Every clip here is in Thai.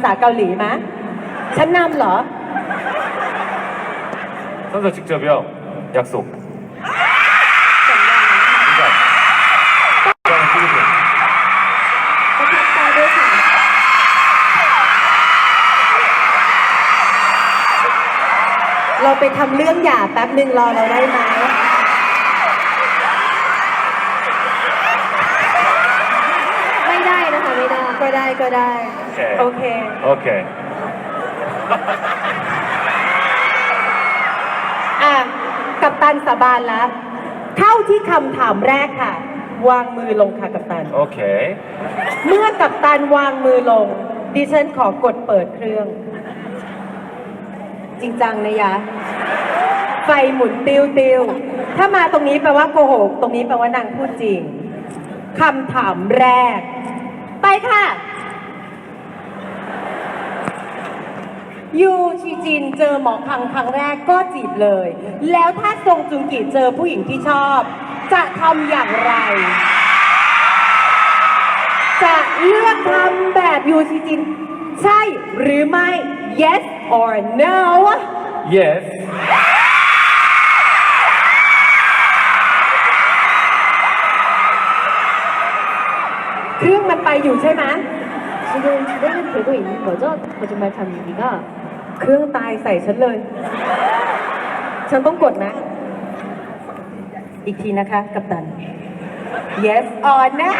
ภาษาเกาหลีมะฉันนำเหรอ 선서 직접이요. 약속. 그러니까 그냥 찍으세요. ประทับใจด้วยค่ะ เราไปทำเรื่องหย่าแป๊บหนึ่งรอเราได้ไหม ไม่ ก็ได้ก็ได้ โอเค Okay. อะกับตันสาบานละเข้าที่คำถามแรกค่ะ วางมือลงค่ะกับตันโอเคเมื่อกับตันวางมือลง ดิฉันขอกดเปิดเครื่อง จริงจังนะยะ ไฟหมุนติวติวถ้ามาตรงนี้แปลว่าโกหก ตรงนี้แปลว่านางพูดจริงคำถามแรก ไปค่ะ ยูชีจินเจอหมอคังครั้งแรกก็จีบเลย แล้วถ้าทรงจุงกิเจอผู้หญิงที่ชอบ จะทำอย่างไร จะเลือกทำแบบยูชีจิน ใช่หรือไม่ yes or no Yes. ไปอยู่ใช่ไหม 지금 진행은 되고 있는 거죠? 거짓말 참 얘기가 เครื่องตายใส่ฉันเลย ฉันต้องกดนะ อีกทีนะคะ กัปตัน yes or no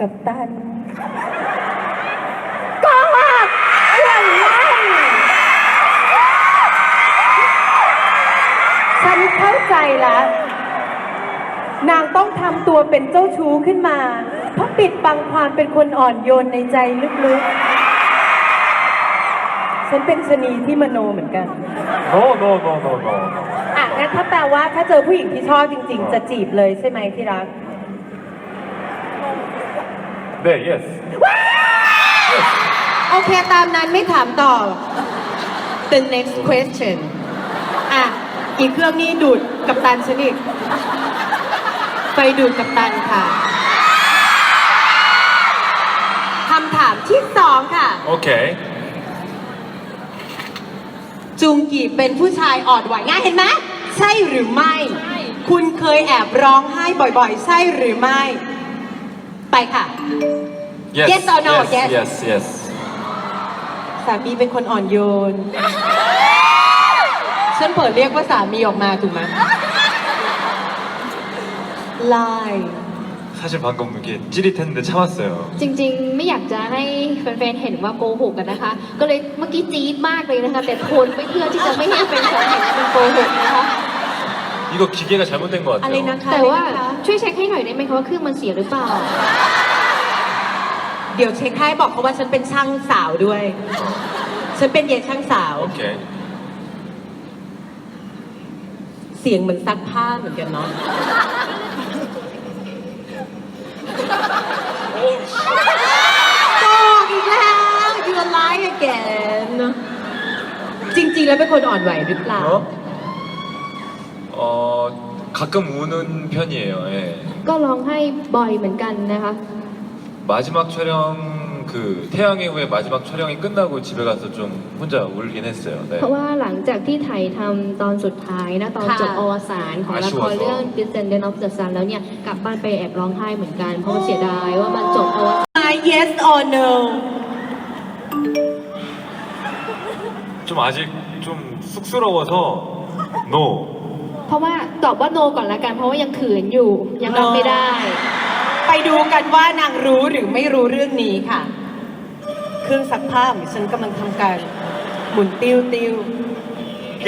กัปตันก็ว่าอย่างนั้นฉันเข้าใจแล้ว นางต้องทำตัวเป็นเจ้าชู้ขึ้นมา เพราะปิดบังความเป็นคนอ่อนโยนในใจลึกๆ ฉันเป็นชะนีที่มโนเหมือนกัน No, no, no, no, no. อะงั้นถ้าแปลว่าถ้าเจอผู้หญิงที่ชอบจริง ๆ จะจีบเลยใช่ไหมที่รัก 네, yes. โอเคตามนั้นไม่ถามต่อ the next question อะ อีกเครื่องนี้ดูดกับตันชนิด ไปดูดกับตันค่ะ Okay. จุงกีเป็นผู้ชายอ่อนไหวง่ายเห็นไหมใช่หรือไม่ คุณเคยแอบร้องไห้บ่อยๆ ใช่หรือไม่ ไปค่ะ Yes. Yes or no? Yes. Yes. Yes. yes. สามีเป็นคนอ่อนโยน ฉันเปิดเรียกว่าสามีออกมาถูกไหม lie 사실 방금 이렇게 찌릿했는데 참았어요. จริงๆ ไม่อยากจะให้แฟนๆ เห็นว่าโกหกกันนะคะ ก็เลยเมื่อกี้จี๊ดมากเลยนะคะ แต่ทนไม่เพื่อที่จะไม่ให้แฟนๆเห็นว่าเป็นโกหกนะคะ 이거 기계가 잘못된 것 อะไร 같아요. นะคะ แต่ว่า อะไรนะคะ ช่วยเช็คให้หน่อยได้ไหมคะว่าเครื่องมันเสียหรือเปล่า เดี๋ยวเช็คให้บอกเขาว่าฉันเป็นช่างสาวด้วย ฉันเป็นเย็นช่างสาว 오케이. เสียงเหมือนซักผ้าเหมือนกันเนาะ ริงๆ แล้วเป็นคนอ่อนไหวหรือเปล่า 어? 어, 가끔 우는 편이에요. 예. ก็ร้องให้บ่อยเหมือนกันนะคะ 마지막 촬영 그 태양의 후예 마지막 촬영이 끝나고 집에 가서 좀 혼자 울긴 했어요. 네. เพราะว่าหลังจากที่ถ่ายทำตอนสุดท้ายนะ ตอน ค่ะ จบอวสานของละครเรื่อง Descendant of the Sun แล้วเนี่ย กลับบ้านไปแอบร้องไห้เหมือนกัน เพราะว่าเสียดายว่ามันจบอวสาน yes or no 좀 아직 좀 쑥스러워서 no. เพราะว่าตอบว่าโนก่อนละกัน เพราะว่ายังเขินอยู่ ยังรับไม่ได้ ไปดูกันว่านางรู้หรือไม่รู้เรื่องนี้ค่ะ เครื่องซักผ้าของฉันกำลังทำการหมุนติ้วติ้ว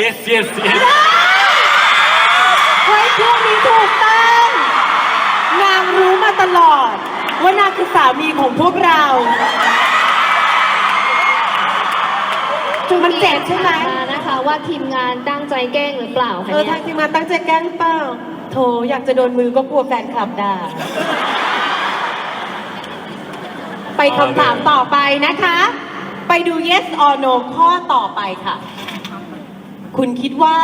Yes, yes, yes. เฮ้ยเครื่องนี้ถูกต้อง นางรู้มาตลอด ว่านางคือสามีของพวกเรา มันเจ็บใช่ไหมมานะคะว่าทีมงานตั้งใจแกล้งหรือเปล่าคะเออเนี่ทายงทีมงานตั้งใจแกล้งเปล่า โถอยากจะโดนมือก็กลัวแฟนคลับด่า ไปคำถามต่อไปนะคะ ไปดู yes or no ข้อต่อไปค่ะ คุณคิดว่า